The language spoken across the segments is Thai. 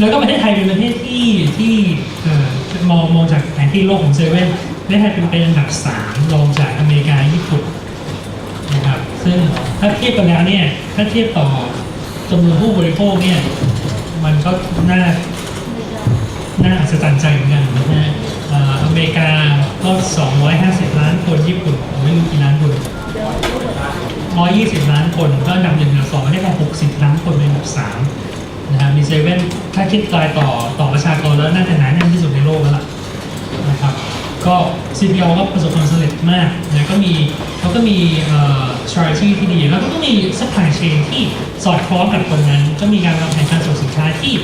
แล้วก็ประเทศไทยเป็นประเทศที่ที่เอ่อมองมองจากแผนที่โลกของเซเว่นประเทศไทยเป็นเป็นอันดับสามรองจากอเมริกาญี่ปุ่นนะครับซึ่งถ้าเทียบกันแล้วเนี่ยถ้าเทียบต่อจำนวนผู้บริโภคเนี่ยมันก็น่าน่าอัศจรรย์ใจเหมือนกันนะฮะอเมริกาก็ 250 ล้านคนญี่ปุ่นผมไม่รู้กี่ล้านคน120 ล้านคนก็อันดับหนึ่งอันดับสองได้แค่60 ล้านคนเป็นอันดับสาม นะฮะมีเซเว่นถ้าคิดรายต่อต่อประชากรแล้วน่าจะหนาแน่นที่สุดในโลกแล้วล่ะนะครับก็ CPO ก็ประสบความสำเร็จมากนะก็มีเขาก็มีเอ่อ strategy ที่ดี แล้วก็มี supply chain ที่สอดคล้องกับตรงนั้น ก็มีการวางแผนการส่งสินค้าที่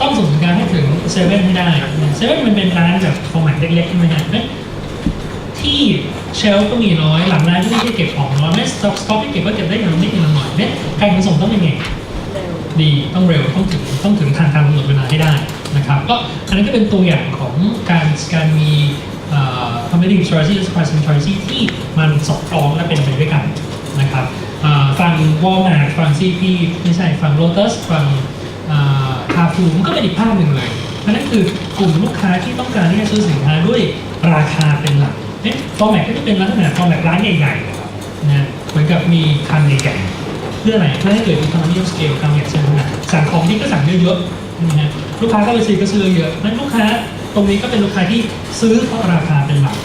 ต้องส่งสินค้าให้ถึงเซเว่นให้ได้เซเว่นมันเป็นร้านแบบฟอร์แมตเล็กๆใช่ไหมฮะเอ๊ะที่เชลก็มีน้อยหลังร้านก็ไม่ได้เก็บของน้อยไม่สต็อกสต็อกที่เก็บก็เก็บได้อย่างนิดอย่างหน่อยเนี่ยการขนส่งต้องเป็นไง ดีต้องเร็วต้องถึงต้องถึงทันตามกำหนดเวลาให้ได้นะครับก็อันนั้นก็เป็นตัวอย่างของการการมีเอ่อ competitive strategy และ supply chain strategy ที่มันสอดคล้องและเป็นไปด้วยกันนะครับเอ่อฝั่ง Walmart ฝั่ง CP ไม่ใช่ฝั่ง Lotus ฝั่งคาฟูมันก็เป็นอีกภาพหนึ่งเลยอันนั้นคือกลุ่มลูกค้าที่ต้องการที่จะซื้อสินค้าด้วยราคาเป็นหลักเนี่ยฟอร์แมตก็จะเป็นลักษณะฟอร์แมตร้านใหญ่ๆนะเหมือนกับมีคันใหญ่ๆ พื่ออะไรเพื่อให้เกิด economy of scale การอยากซื้อขนาดสั่งของที่ก็สั่งเยอะๆนะฮะลูกค้าก็ไปซื้อก็ซื้อเยอะนั้นลูกค้าตรงนี้ก็เป็นลูกค้าที่ซื้อเพราะราคาเป็นหลัก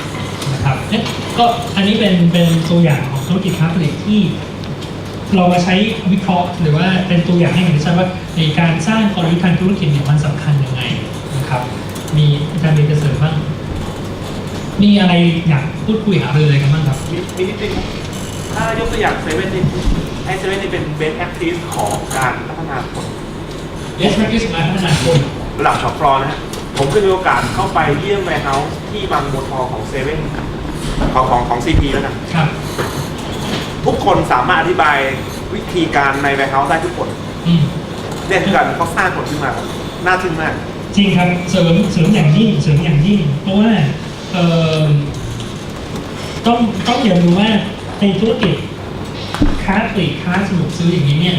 นะครับเอ๊ะก็อันนี้เป็นเป็นตัวอย่างของธุรกิจค้าปลีกที่เรามาใช้วิเคราะห์หรือว่าเป็นตัวอย่างให้เห็นชัดว่าในการสร้างกลยุทธ์ทางธุรกิจเนี่ยมันสำคัญยังไงนะครับมีอาจารย์เบนจะเสริมบ้างมีอะไรอยากพูดคุยหารืออะไรกันบ้างครับมีมีนิดนึง ถ้ายกตัวอย่างเซเว่นนี่ให้เซเว่นนี่เป็นเบสแอคทีฟของการพัฒนาคน Yes practice มาพัฒนาคนระดับช็อปฟลอร์นะฮะผมเคยมีโอกาสเข้าไปเยี่ยมแวร์เฮาส์ที่บางบัวทองของเซเว่นของของของซีพีแล้วกันครับทุกคนสามารถอธิบายวิธีการในแวร์เฮาส์ได้ทุกคนอืมเนี่ยคือการเขาสร้างคนขึ้นมาครับน่าทึ่งมาก จริงครับเสริมเสริมอย่างยิ่งเสริมอย่างยิ่งเพราะว่าเอ่อต้องต้องอย่าลืมว่า ในธุรกิจค้าปลีกค้าสนุกซื้ออย่างนี้เนี่ย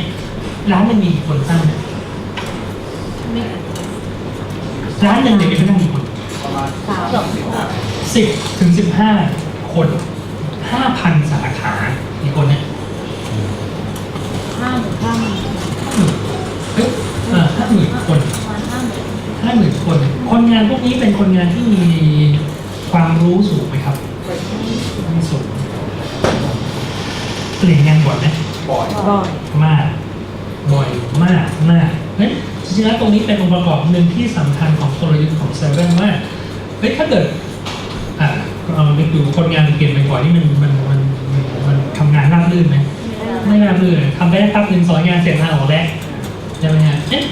ร้านมันมีคนตั้งไหมร้านหนึ่งเดี๋ยวนี้ไม่ต้องมีคนสามสิบถึงสิบห้าคนห้าพันสาขามีคนเนี่ยห้าหมื่นห้าหมื่นเฮ้ยเออห้าหมื่นคนประมาณห้าหมื่นห้าหมื่นคน คนงานพวกนี้เป็นคนงานที่มีความรู้สูงไหมครับ เปลี่ยนงานบ่อยไหมบ่อยบ่อยมาก บ่อยมากมากเฮ้ยจริงๆแล้วตรงนี้เป็นองค์ประกอบหนึ่งที่สำคัญของกลยุทธ์ของเซเว่นว่าเฮ้ยถ้าเกิดอ่าเราไปดูคนงานเปลี่ยนบ่อยๆนี่มันมันมันมันมันทำงานราบรื่นไหมไม่ราบรื่นทำได้แป๊บหนึ่งสอนงานเสร็จลาออกแล้วใช่ไหมฮะเอ๊ะ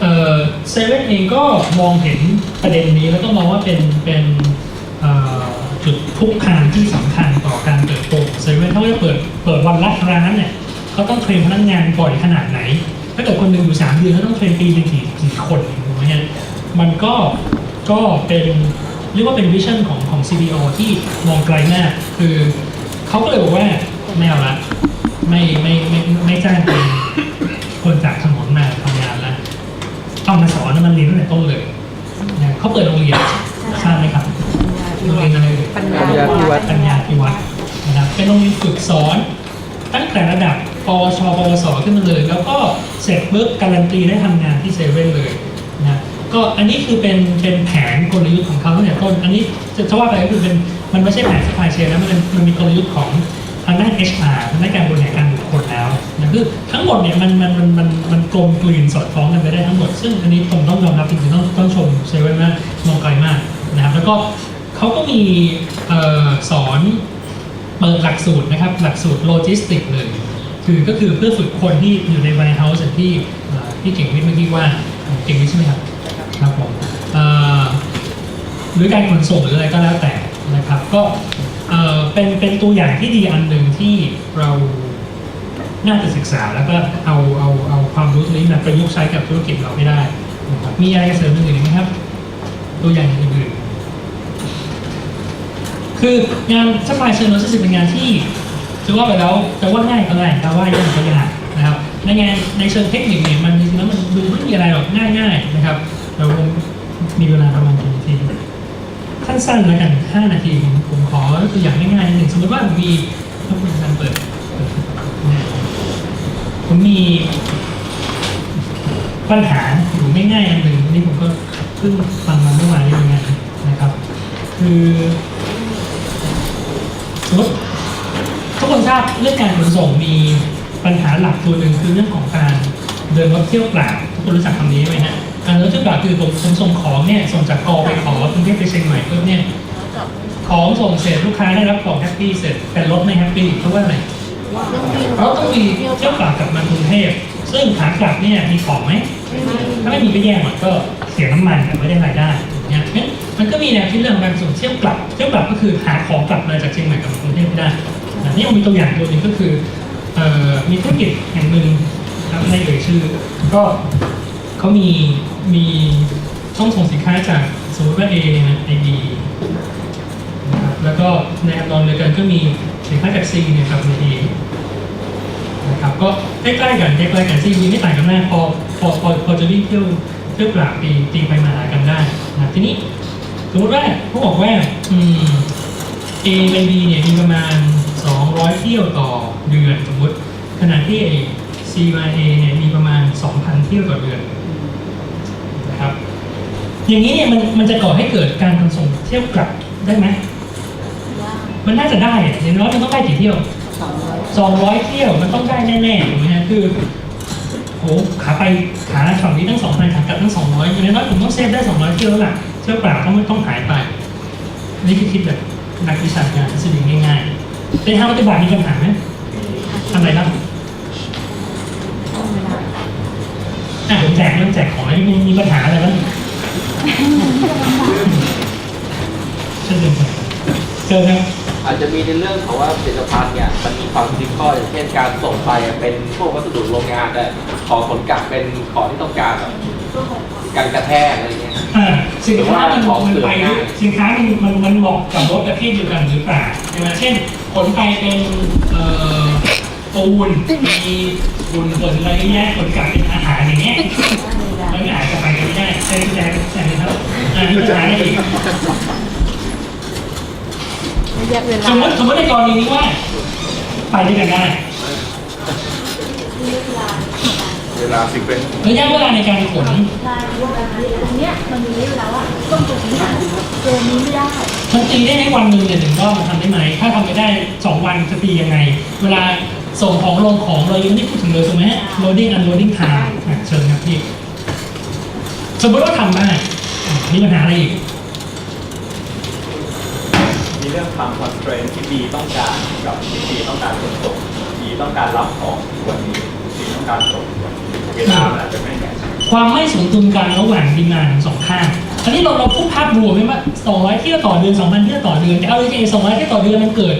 เอ่อเซเว่นเองก็มองเห็นประเด็นนี้แล้วก็มองว่าเป็นเป็นเอ่อ จุดทุกคานที่สำคัญต่อการเติบโตของเซเว่นเขาจะเปิดเปิดวันละร้านเนี่ยเขาต้องเทรนพนักงานบ่อยขนาดไหน ถ้าเกิดคนหนึ่งอยู่สามเดือนเขาต้องเทรนปีหนึงกี่กี่คนถูกไหมฮะมันก็ก็เป็นเรียกว่าเป็นวิชั่นของของ CBO ที่มองไกลมากคือเขาก็เลยบอกว่าไม่เอาละไม่ไม่ไม่ไม่จ้างเป็นคนจากถนนมาทำงานแล้วเอามาสอนมันเรียนตั้งแต่ต้นเลยนะเขาเปิดโรงเรียนทราบไหมครับ โรงเรียนอะไรเอ่ยปัญปัญญาญาพิวัตรปัญญาพิวัตรนะครับเป็นโรงเรียนฝึกสอนตั้งแต่ระดับปวชปวสขึ้นมาเลย แล้วก็เสร็จปุ๊บการันตีได้ทำงานที่เซเว่นเลยนะก็อันนี้คือเป็นเป็นแผนกลยุทธ์ของเขาตั้งแต่ต้น อันนี้จะจะว่าไปก็คือเป็นมันไม่ใช่แผน supply chain นะมันเป็นมันมีกลยุทธ์ของทางด้าน HR ทางด้านการบริหารการบุคคลแล้วนะคือทั้งหมดเนี่ยมันมันมันมันมันกลมกลืนสอดคล้องกันไปได้ทั้งหมด ซึ่งอันนี้ผมต้องยอมรับจริงๆต้องต้องชมเซเว่นว่ามองไกลมากนะครับแล้วก็ เขาก็มีออสอนเปิดหลักสูตรนะครับ หลักสูตรโลจิสติกเลย คือก็คือเพื่อฝึกคนที่อยู่ใน warehouse ที่ที่เก่งวิทย์เมื่อกี้ว่าเก่งวิทย์ใช่ไหมครับครับผมหรือการขนส่งหรืออะไรก็แล้วแต่นะครับ ก็เป็นเป็นตัวอย่างที่ดีอันหนึ่งที่เราน่าจะศึกษาแล้วก็เอาเอาเอาความรู้ตรงนี้มาประยุกต์ใช้กับธุรกิจเราไม่ได้นะครับมีอะไรเสริมอื่นอีกไหมครับ ตัวอย่างอื่นๆ คืองานสปายเชนโนซิสเป็นงานที่จะว่าไปแล้วจะว่าง่ายก็ง่ายแต่ว่ายากก็ยากนะครับในงานในเชิงเทคนิคเนี่ยมันจริงๆแล้วมันดูไม่มีอะไรหรอกง่ายๆนะครับเราคงมีเวลาประมาณกี่นาทีสั้นๆแล้วกัน 5 นาทีผมขอตัวอย่างง่ายๆหนึ่งสมมติว่าผมมีถ้าคุณการเปิดเปิดผมมีปัญหาอยู่ง่ายๆอันหนึ่งนี่ผมก็เพิ่งฟังมาเมื่อวานนี้เหมือนกันนะครับ คือ มติทุกคนทราบเรื่องการขนส่งมีปัญหาหลักตัวหนึ่งคือเรื่องของการเดินรถเที่ยวเปล่าทุกคนรู้จักคำนี้ไหมฮะการเดินรถเที่ยวเปล่าคือผมผมส่งของเนี่ยส่งจากกอไปขอกรุงเทพไปเชียงใหม่ปุ๊บเนี่ยของส่งเสร็จลูกค้าได้รับของแฮปปี้เสร็จแต่รถไม่แฮปปี้เพราะว่าอะไรเพราะต้องมีเที่ยวกลับกลับมากรุงเทพซึ่งขากลับเนี่ยมีของไหมถ้าไม่มีก็แย่หมดก็เสียน้ำมันแต่ไม่ได้รายได้อย่างเงี้ย มันก็มีแนวคิดเรื่องของการส่งเที่ยวกลับ เที่ยวกลับก็คือหาของกลับมาจากเชียงใหม่กลับมากรุงเทพไม่ได้นนี้มันมีตัวอย่างตัวหนึ่งก็คือมีธุรกิจแห่งหนึ่งครับไม่เอ่ยชื่อ ก็เขามีมีต้องส่งสินค้าจากสมมติว่า A เนี่ยนะไอดีนะครับแล้วก็ในอันนอนเดียวกันก็มีสินค้าจาก C เนี่ยกับใน A นะครับก็ใกล้ๆกันใกล้ๆกันที่มีไม่ต่างกันมากพอพอพอพอจะวิ่งเที่ยวเที่ยวกลางปีตีไปมาหากันได้นะทีนี้ สมมติว่าเขาบอกว่าอืม A ไป B เนี่ยมีประมาณ 200 เที่ยวต่อเดือนสมมติขณะที่ไอ้ C มา A เนี่ยมีประมาณ 2,000 เที่ยวต่อเดือนนะครับ อย่างนี้เนี่ยมันมันจะก่อให้เกิดการขนส่งเที่ยวกลับได้ไหมมันน่าจะได้อย่างน้อยมันต้องได้กี่เที่ยว 200 เที่ยวมันต้องได้แน่ๆถูกไหมฮะคือโหขาไปขาฝั่งนี้ตั้ง2,000ขากลับตั้ง200อย่างน้อยผมต้องเซฟได้ 200 เที่ยวแล้วล่ะ เที่ยวเปล่าต้องไม่ต้องหายไป นี่คือคิดแบบนักวิชาการทฤษฎีง่ายๆในทางปฏิบัติมีปัญหาไหมทำอะไรบ้างอะผมแจกเริ่มแจกของแล้วมีมีปัญหาอะไรบ้างเชิญเชิญครับเชิญครับอาจจะมีในเรื่องของว่าผลิตภัณฑ์เนี่ยมันมีความคริติคอลอย่างเช่นการส่งไปเป็นพวกวัสดุโรงงานแต่ขอผลกลับเป็นของที่ต้องการแบบ การกระแทกอะไรเงี้ย อ่าสินค้ามันหรือว่าของมันเสื่อมไปง่ายสินค้ามันมันมันเหมาะกับรถประเภทเดียวกันหรือเปล่าใช่ไหมเช่นขนไปเป็นเอ่อปูนมีบุญผลอะไรเยอะแยะขนกลับเป็นอาหารอย่างเงี้ยมันอาจจะไปกันไม่ได้ใช่ไหมใช่ไหมครับอ่ามีปัญหาอะไรอีกระยะเวลาสมมติสมมติในกรณีนี้ว่า ไปด้วยกันได้ เวลาสิเป็นระยะเวลาในการขนใช่ว่าแบบนี้ตรงเนี้ยมันมีเวลาว่าต้องตรงนี้เจอนี้ไม่ได้ มันตีได้ในวันหนึ่งเนี่ยถึงว่ามันทำได้ไหม ถ้าทำไม่ได้สองวันจะตียังไง เวลาส่งของลงของเรายังไม่ได้พูดถึงเลยถูกไหมฮะ loading unloading time อะเชิญครับพี่สมมติว่าทำได้อะมีปัญหาอะไรอีก มีเรื่องความคอนเทรนที่บีต้องการกับที่บีต้องการขนส่งบีต้องการรับของวันนี้บีต้องการส่งวันนี้ เวลามันอาจจะไม่แมทช์ความไม่สมดุลกันระหว่างดีมานของสองข้างอันนี้เราเราพูดภาพรวมไหมว่า200เที่ยวต่อเดือน2,000เที่ยวต่อเดือนแต่เอาจริงๆ200เที่ยวต่อเดือนมันเกิด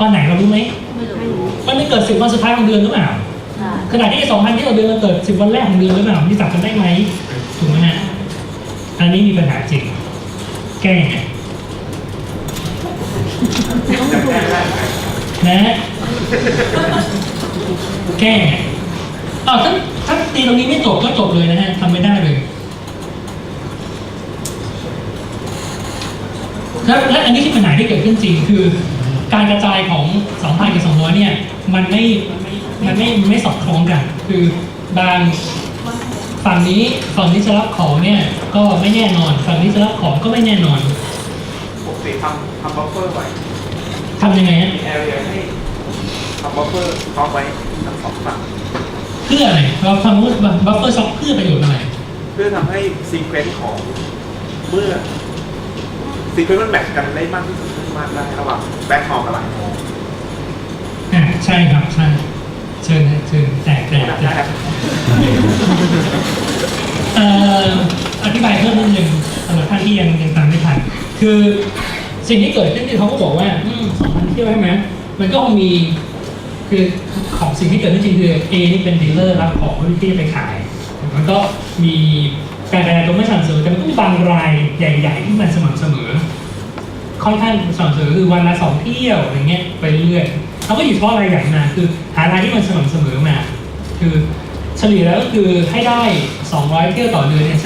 ตอนไหนเรารู้ไหมไม่รู้มันไม่เกิด10วันสุดท้ายของเดือนหรือเปล่าใช่ขณะที่2,000ที่ต่อเดือนมันเกิด10วันแรกของเดือนหรือเปล่าที่จับกันได้ไหมถูกไหมฮะอันนี้มีปัญหาจริง แก้ยังไงจะแก้ได้ไหมนะฮะแก้ยังไงอ้าวถ้า ถ้าตีตรงนี้ไม่จบก็จบเลยนะฮะทำไม่ได้เลยแล้วและอันนี้คือปัญหาที่เกิดขึ้นจริงคือ การกระจายของ2,000กับ200เนี่ย มันไม่มันไม่มันไม่สอดคล้องกัน คือบางฝั่งนี้ฝั่งนี้จะรับของเนี่ย ก็ไม่แน่นอน ฝั่งนี้จะรับของก็ไม่แน่นอนปกติทำทำบัฟเฟอร์ไว้ทำยังไงฮะมีแอเรียให้ทำบัฟเฟอร์ท็อปไว้ทั้งสองฝั่ง เพื่ออะไรเราทำว่าบัฟเฟอร์ซ็อกเพื่อประโยชน์อะไรเพื่อทำให้ซีเควนซ์ของเมื่อซีเควนซ์มันแมทช์กันได้มากที่สุดมากได้ระหว่างแบ็คฮอลกับหลังฮอลอ่าใช่ครับใช่เชิญฮะเชิญแจกแจกแจได้กครับเอ่ออธิบายเพิ่มนิดนึงสำหรับท่านที่ยังยังตามไม่ทันคือสิ่งที่เกิดขึ้นคือเขาก็บอกว่าสองพันเที่ยวใช่ไหมมันก็คงมี คือของสิ่งที่เกิดขึ้นจริงคือ A นี่เป็นดีลเลอร์รับของเพื่อที่จะไปขาย มันก็มีการกระจายตัวไม่สม่ำเสมอแต่มันก็มีบางรายใหญ่ ๆ ที่มันสม่ำเสมอ ค่อนข้างสม่ำเสมอคือวันละสองเที่ยวอย่างเงี้ยไปเรื่อยเขาก็อยู่เฉพาะรายใหญ่มาคือหารายที่มันสม่ำเสมอมา คือเฉลี่ยแล้วก็คือให้ได้ 200 เที่ยวต่อเดือนเนี่ย